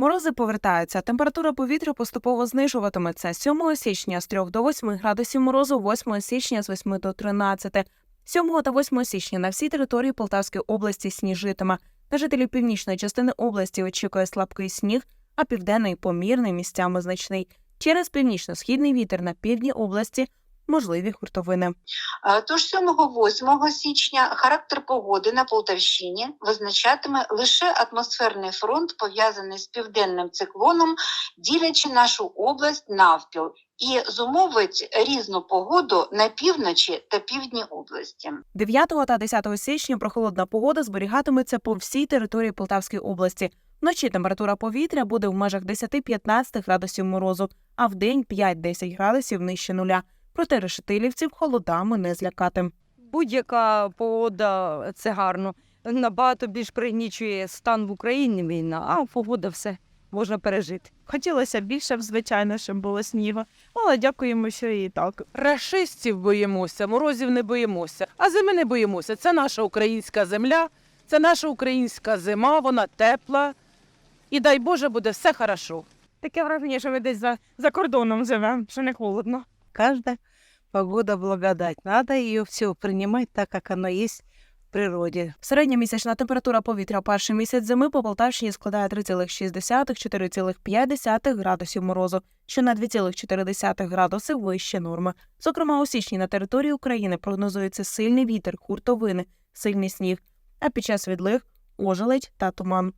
Морози повертаються. Температура повітря поступово знижуватиметься. 7 січня з 3 до 8 градусів морозу, 8 січня з 8 до 13. 7 та 8 січня на всій території Полтавської області сніжитиме. На жителів північної частини області очікує слабкий сніг, а південний помірний місцями значний. Через північно-східний вітер на півдні області можливі хуртовини. Е, Тож 7-8 січня характер погоди на Полтавщині визначатиме лише атмосферний фронт, пов'язаний з південним циклоном, ділячи нашу область навпіл, і зумовить різну погоду на півночі та півдні області. 9 та 10 січня прохолодна погода зберігатиметься по всій території Полтавської області. Вночі температура повітря буде в межах 10-15 градусів морозу, а в день 5-10 градусів нижче нуля. Проте решетилівців холодами не злякати. Будь-яка погода це гарно. Набагато більш пригнічує стан в Україні війна, а погода все можна пережити. Хотілося більше, б, звичайно, щоб було снігу, але дякуємо, що і так. Рашистів боїмося, морозів не боїмося, а зими не боїмося. Це наша українська земля, це наша українська зима, вона тепла. І дай Боже, буде все хорошо. Таке враження, що ми десь за, за кордоном живемо, що не холодно. Каждая погода благодать. Надо ее все принимать так, как оно есть в природе. Середня місячна температура повітря перший місяць зими по Полтавщині складає 3,6-4,5 градусів морозу, що на 2,4 градуси вище норми. Зокрема, у січні на території України прогнозується сильний вітер, хуртовини, сильний сніг, а під час відлиг ожеледь та туман.